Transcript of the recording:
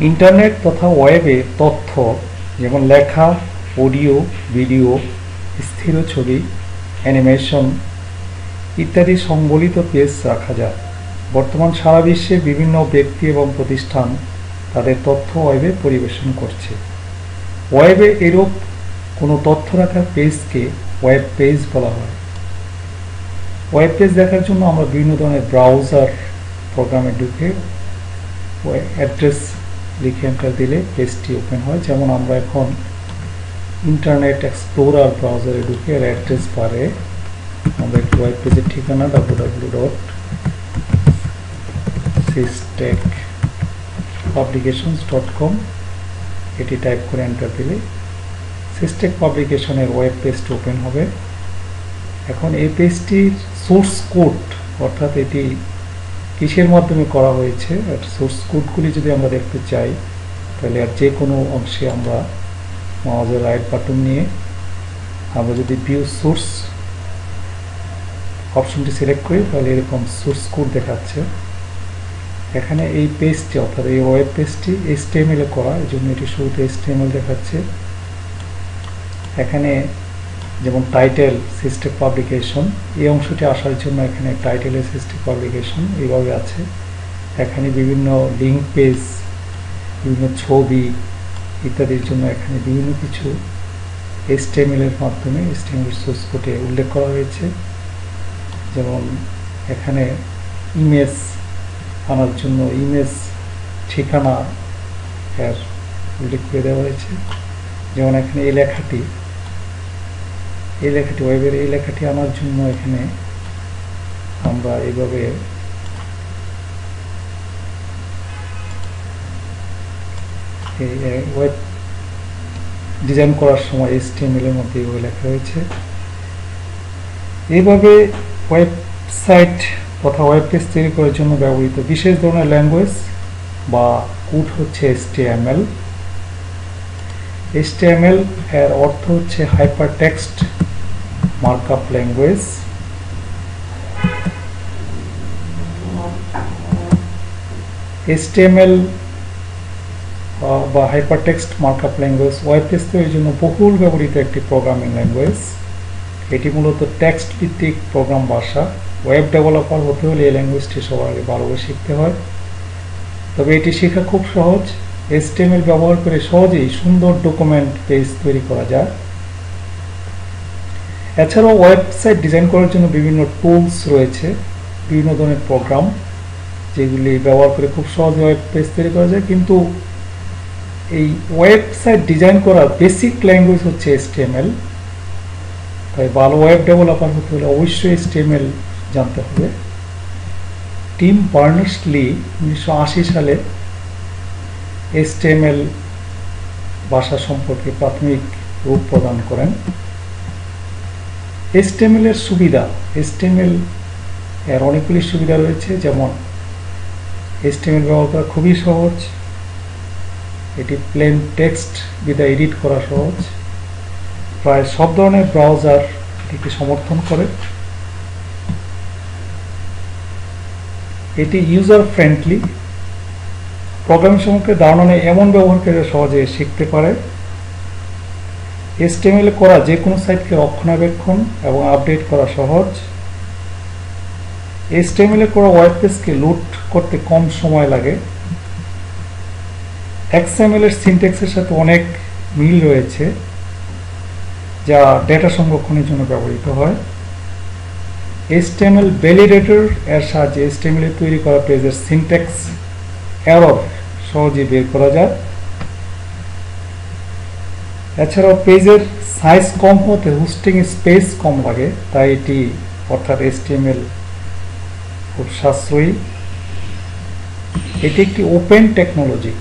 Internet তথা ওয়েবে তথ্য, যেমন লেখা, অডিও, ভিডিও স্থির ছবি অ্যানিমেশন ইত্যাদি সংবলিত পেজ রাখা যায়। বর্তমান সারা বিশ্বে বিভিন্ন ব্যক্তি এবং প্রতিষ্ঠান তাদের তথ্য ওয়েবে পরিবেশন করছে। ওয়েবে এরূপ কোনো তথ্য রাখার পেজকে ওয়েব পেজ বলা হয়। ওয়েব পেজ দেখার জন্য আমরা বিভিন্ন ধরনের ব্রাউজার, প্রোগ্রামে ঢুকে অ্যাড্রেস লিখে এন্টার দিলে পেজটি ওপেন হয়। যেমন আমরা এখন ইন্টারনেট এক্সপ্লোরার ব্রাউজারে ঢুকে এর অ্যাড্রেস বারে আমরা একটি ওয়েব পেজের ঠিকানা W W dot Systech publications dot com এটি টাইপ করে এন্টার দিলে সিস্টেক পাবলিকেশনের ওয়েব পেজটি ওপেন হবে। এখন এই পেজটির সোর্স কোড অর্থাৎ এটি কিসের মাধ্যমে করা হয়েছে? আর সোর্স কোডগুলি যদি আমরা দেখতে চাই, তাহলে আর যে কোনো অংশে আমরা মাউজের রাইট বাটন নিয়ে আমরা যদি ভিউ সোর্স অপশনটি সিলেক্ট করি, তাহলে এরকম সোর্স কোড দেখাচ্ছে। এখানে এই পেজটি অর্থাৎ এই ওয়েব পেজটি এসটিএমএল করা এই জন্য এটি শুরুতে এসটিএমএল দেখাচ্ছে। এখানে যেমন টাইটেল সিস্টেম পাবলিকেশন এই অংশটি আসার জন্য এখানে টাইটেলের সিস্টেম পাবলিকেশন এইভাবে আছে। এখানে বিভিন্ন লিঙ্ক পেজ বিভিন্ন ছবি ইত্যাদির জন্য এখানে বিভিন্ন কিছু এসটিএমএল এর মাধ্যমে এসটিএমএল সোর্স কোডে উল্লেখ করা হয়েছে। যেমন এখানে ইমেজ আনার জন্য ইমেজ ঠিকানা এর উল্লেখ করে দেওয়া হয়েছে। যেমন এখানে এই লেখাটি এই লেখাটি, ওয়েবের এই লেখাটি আনার জন্য এখানে আমরা এইভাবে ওয়েব ডিজাইন করার সময় এস এসটিএমএল এর মধ্যে এইভাবে লেখা হয়েছে এইভাবে ওয়েবসাইট তথা ওয়েব পেজ তৈরি করার জন্য ব্যবহৃত বিশেষ ধরনের ল্যাঙ্গুয়েজ বা কোড হচ্ছে এসটিএমএল এসটিএমএল এর অর্থ হচ্ছে hyper text markup language HTML বা hyper text markup language web তৈরির জন্য বহুল ব্যবহৃত একটি প্রোগ্রামিং ল্যাঙ্গুয়েজ এটি মূলত টেক্সট ভিত্তিক প্রোগ্রাম ভাষা। ওয়েব ডেভেলপার হতে হলে এই ল্যাঙ্গুয়েজটি সবার আগে ভালোভাবে শিখতে হয়। তবে এটি শেখা খুব সহজ। এসটিএমএল ব্যবহার করে সহজেই সুন্দর ডকুমেন্ট পেজ তৈরি করা যায়। এছাড়াও ওয়েবসাইট ডিজাইন করার জন্য বিভিন্ন টুলস রয়েছে, বিভিন্ন ধরনের প্রোগ্রাম যেগুলি ব্যবহার করে খুব সহজে ওয়েব পেজ তৈরি করা যায়। কিন্তু এই ওয়েবসাইট ডিজাইন করার বেসিক ল্যাঙ্গুয়েজ হচ্ছে এসটিএমএল তাই ভালো ওয়েব ডেভেলপার হতে হলে অবশ্যই এসটিএমএল জানতে হবে। টিম বার্নার্স লি উনিশশো সালে এসটিএমএল ভাষা সম্পর্কে প্রাথমিক রূপ প্রদান করেন। এর সুবিধা এসটিএমএল এর অনেকগুলি সুবিধা রয়েছে, যেমন এসটিএমএল ব্যবহার করা খুবই সহজ, এটি প্লেন টেক্সট বিদা এডিট করা সহজ, প্রায় সব ধরনের ব্রাউজার এটিকে সমর্থন করে। এটি ইউজার ফ্রেন্ডলি প্রোগ্রামিং সম্পর্কে ধারণা এমন ব্যবহারকারীরা সহজে শিখতে পারে। এসটিএমএল করা যে কোনো সাইটকে রক্ষণাবেক্ষণ এবং আপডেট করা সহজ। এসটিএমএল করা ওয়েব পেজকে লুট করতে কম সময় লাগে। এক্সএমএল এর সিনটেক্সের সাথে অনেক মিল রয়েছে, যা ডেটা সংরক্ষণের জন্য ব্যবহৃত হয়। HTML ভ্যালিডেটর এর সাহায্যে HTML তৈরি করা পেজের সিনট্যাক্স এরর সহজে বের করা যায়। এছাড়াও পেজের সাইজ কম হতে হোস্টিং স্পেস কম লাগে, তাই এটি অর্থাৎ এসটিএমএল খুব সাশ্রয়ী। এটি একটি ওপেন টেকনোলজি